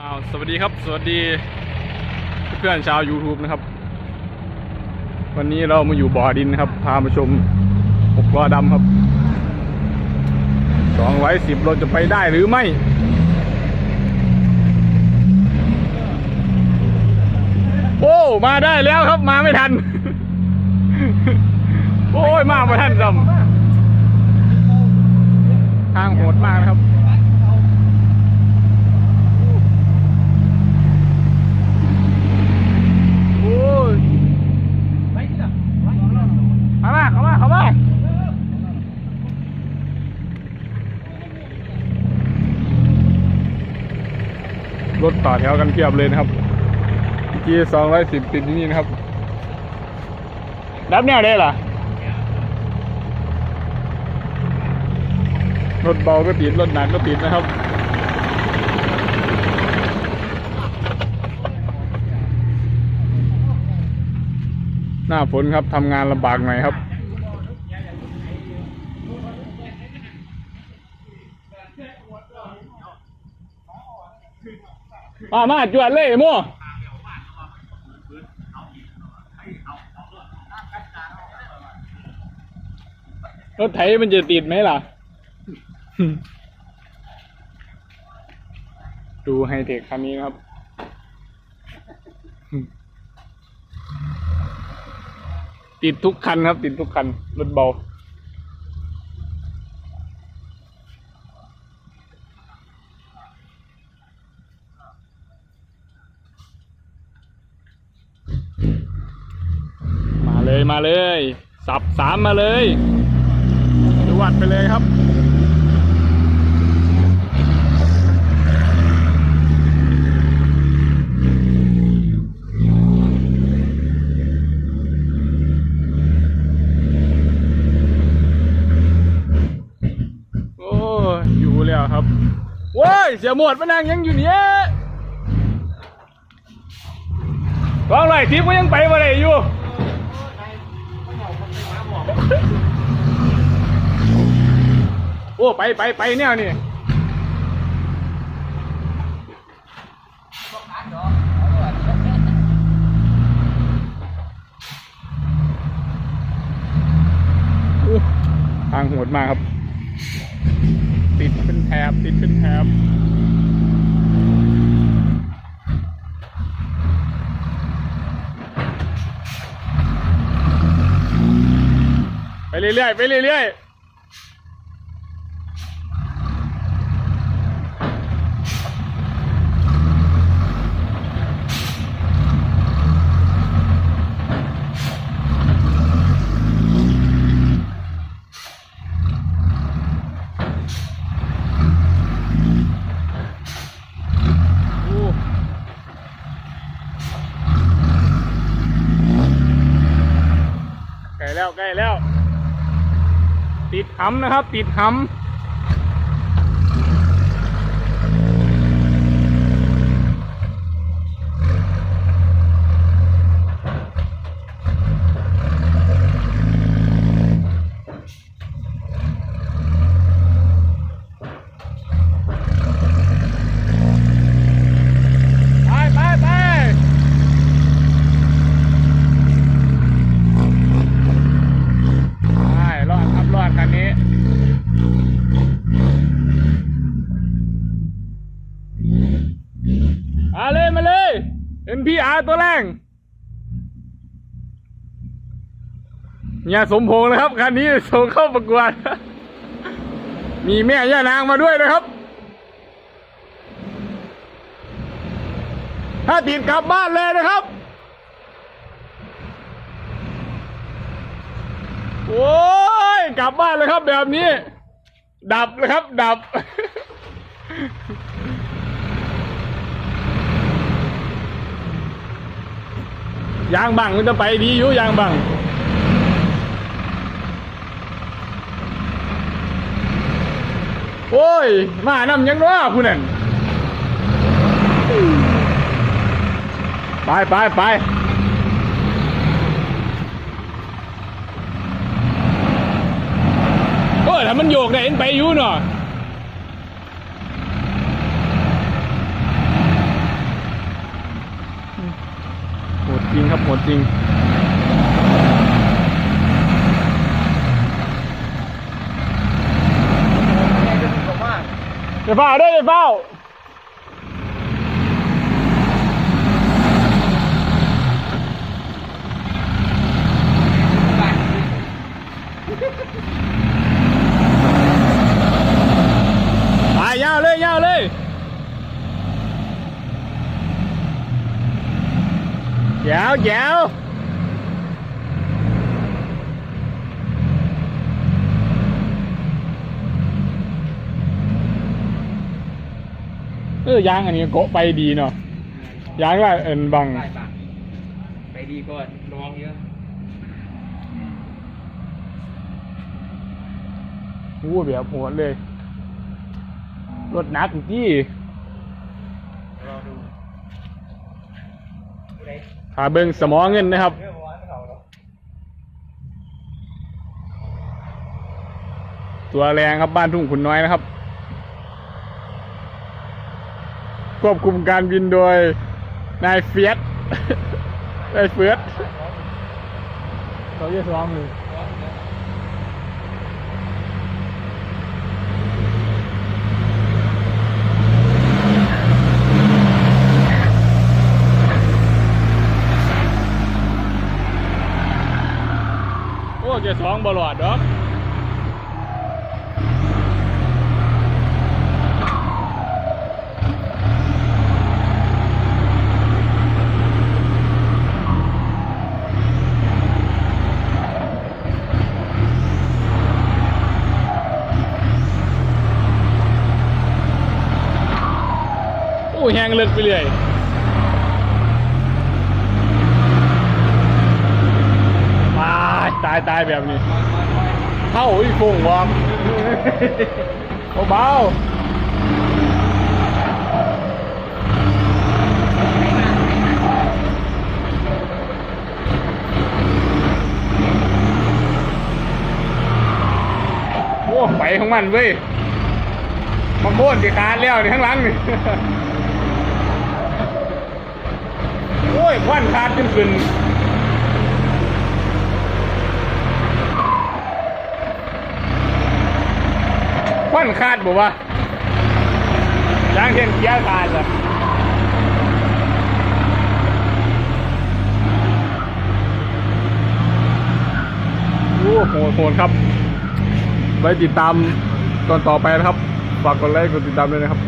อ้าวสวัสดีครับ สวัสดีเพื่อนชาว YouTube นะครับ วันนี้เรามาอยู่บ่อดินนะครับ พามาชมหกล้อดำครับสองร้สิบเราจะไปได้หรือไม่ โอ้ มาได้แล้วครับมาไม่ทัน โอ้ย มาไม่ทันจำทางโหดมากนะครับ โอ้ยเข้ามาเข้ามาเข้ามา รถต่อแถวกันเพียบเลยนะครับจีสองร้อยสิบติดที่นี่นะครับ รับแนวได้หรอรถเบาก็ติด รถหนักก็ติดนะครับหน้าฝนครับทำงานลำบากหน่อยครับ มามาจวดเลยมั่วรถไถมันจะติดไหมล่ะ ดูไฮเทคคันนี้นะครับ ติดทุกคันครับ ติดทุกคัน รถเบา มาเลย สับสามมาเลยดูวัดไปเลยครับโอ้ยอยู่แล้วครับว้ยเสียหมดมานั่งยังอยู่เนี่ยกองไรทิพย์ก็ยังไปมาได้อยู่ โอ้ไปไปไปแนวนี่ทางโหดมากครับ ติดเป็นแถบติดเป็นแถบ เรื่อยๆไปเรื่อยๆใกล้แล้วใกล้แล้ว ติดหำนะครับ ติดหำไปไปไปไปรอดครับรอดคันนี้ มา เลยเลยเป็นพี่อาตัวแรงเนี่ยสมพงษ์นะครับคันนี้ส่งเข้าประกวด มีแม่ย่านางมาด้วยนะครับ ถ้าติดกลับบ้านเลยนะครับ โอ้ย กลับบ้านเลยครับแบบนี้ ดับเลยครับ ดับ ยางบังมันจะไปดีอยู่ยางบังโอ้ย มานำยังน้อผู้นั่นไปไปไปโอ้ยถ้ามันโยกได้เห็นไปอยู่เนาะ จริงครับโหดจริงแรงจะถึงกับว่าอย่าเฝ้าเด้ออย่าเฝ้าไปยาวเลยยาวเลย แจ๋วแจ๋วเออยางอันนี้โกะไปดีเนาะยางว่าเอ็นบัง ได้ปะไปดีก่อนลองเยอะอู้แบบโหดเลย รถหนักจี้ ลองดู ดูไหาเบิงสมอเงินนะครับ ตัวแรงครับบ้านทุ่งขุนน้อยนะครับ ควบคุมการบินโดยนายเฟียสนายเฟียสเขาเยอะสองเลย โอ้เกียร์สองบอลอดดอกโอ้แหงเลิกไปเรื่อยตายตายแบบนี้เข้าอีกฟงวอมเบาโอ้ไปของมันเว้ยมาโค่นที่คานแล้วนี่ข้างหลังนี่โอ้ยควันคาดจนขึ้น ควันคาดบอกว่ายางเทียนเกียร์ขาดเลยโอ้โหโหดครับ ไว้ติดตามตอนต่อไปนะครับ ฝากกดไลค์กดติดตามด้วยนะครับ